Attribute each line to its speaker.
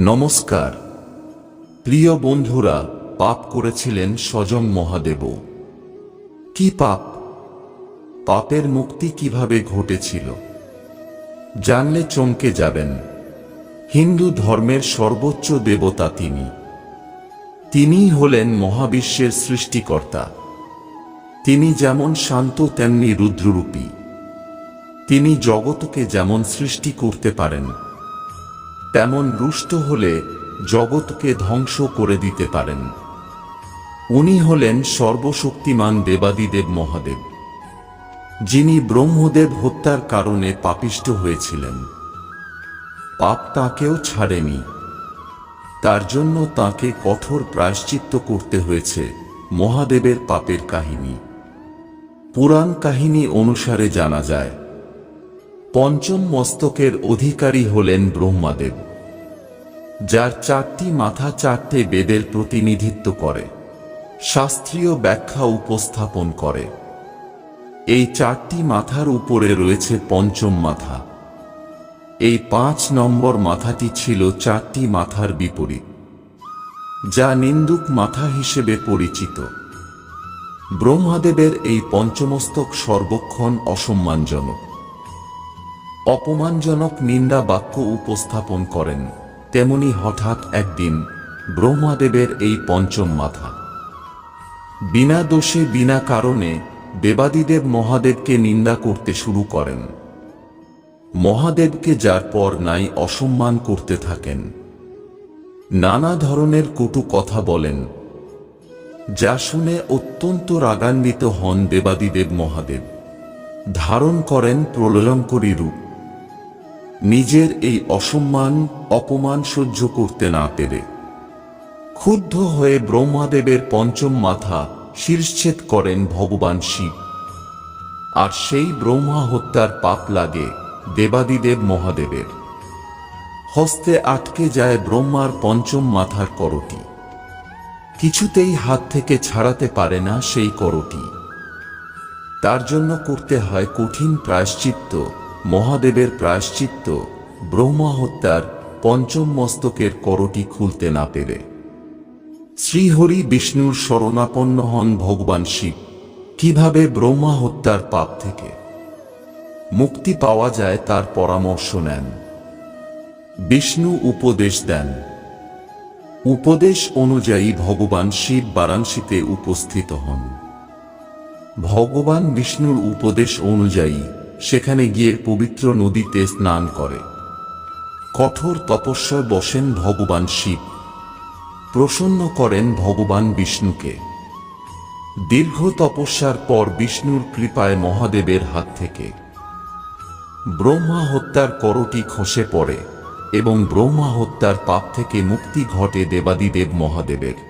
Speaker 1: নমস্কার। প্রিয় বন্ধুরা, পাপ করেছিলেন স্বজং মহাদেব। কি পাপ? পাপের মুক্তি কীভাবে ঘটেছিল? জানলে চমকে যাবেন। হিন্দু ধর্মের সর্বোচ্চ দেবতা তিনি। তিনি হলেন মহাবিশ্বের সৃষ্টিকর্তা। তিনি যেমন শান্ত, তেমনি রুদ্ররূপী। তিনি জগৎকে যেমন সৃষ্টি করতে পারেন। তেমন রুষ্ট হলে জগৎকে ধ্বংস করে দিতে পারেন। উনি হলেন সর্বশক্তিমান দেবাদিদেব মহাদেব, যিনি ব্রহ্মদেব হত্যার কারণে পাপিষ্ট হয়েছিলেন। পাপ তাকেও ছাড়েনি। তার জন্য তাকে কঠোর প্রায়শ্চিত্ত করতে হয়েছে মহাদেবের পাপের কাহিনী। পুরাণ কাহিনী অনুসারে জানা যায় পঞ্চম মস্তকের অধিকারী হলেন ব্রহ্মাদেব, যার চারটি মাথা চারটে বেদের প্রতিনিধিত্ব করে, শাস্ত্রীয় ব্যাখ্যা উপস্থাপন করে। এই চারটি মাথার উপরে রয়েছে পঞ্চম মাথা। এই পাঁচ নম্বর মাথাটি ছিল চারটি মাথার বিপরীত, যা নিন্দুক মাথা হিসেবে পরিচিত। ব্রহ্মাদেবের এই পঞ্চমস্তক সর্বক্ষণ অসম্মানজনক। অপমানজনক নিন্দা বাক্য উপস্থাপন করেন। তেমনি হঠাৎ একদিন ব্রহ্মাদেবের এই পঞ্চম মাথা। বিনা দোষে, বিনা কারণে দেবাদিদেব মহাদেবকে নিন্দা করতে শুরু করেন। মহাদেবকে যার পর নাই অসম্মান করতে থাকেন। নানা ধরনের কটু কথা বলেন। যা শুনে অত্যন্ত রাগান্বিত হন দেবাদিদেব মহাদেব। ধারণ করেন প্রলয়ঙ্করী রূপ। নিজের এই অসম্মান, অপমান সহ্য করতে না পেরে। ক্ষুব্ধ হয়ে ব্রহ্মাদেবের পঞ্চম মাথা শীর্ষেদ করেন ভগবান শিব। আর সেই ব্রহ্মা হত্যার পাপ লাগে দেবাদিদেব মহাদেবের। হস্তে আটকে যায় ব্রহ্মার পঞ্চম মাথার করটি। কিছুতেই হাত থেকে ছাড়াতে পারে না সেই করটি। তার জন্য করতে হয় কঠিন প্রায়শ্চিত্ত মহাদেবের প্রায়শ্চিত্ত ব্রহ্মা হত্যার পঞ্চম মস্তকের করটি খুলতে না পেরে। শ্রীহরি বিষ্ণুর শরণাপন্ন হন ভগবান শিব। কীভাবে ব্রহ্মা হত্যার পাপ থেকে মুক্তি পাওয়া যায় তার পরামর্শ নেন। বিষ্ণু উপদেশ দেন। উপদেশ অনুযায়ী ভগবান শিব বারাণসীতে উপস্থিত হন। ভগবান বিষ্ণুর উপদেশ অনুযায়ী সেখানে গিয়ে পবিত্র নদীতে স্নান করে। কঠোর তপস্যায় বসেন ভগবান শিব। প্রসন্ন করেন ভগবান বিষ্ণুকে। দীর্ঘ তপস্যার পর বিষ্ণুর কৃপায় মহাদেবের হাত থেকে ব্রহ্মা হত্যার করটি খসে পড়ে এবং ব্রহ্মা হত্যার পাপ থেকে মুক্তি ঘটে দেবাদিদেব মহাদেবের।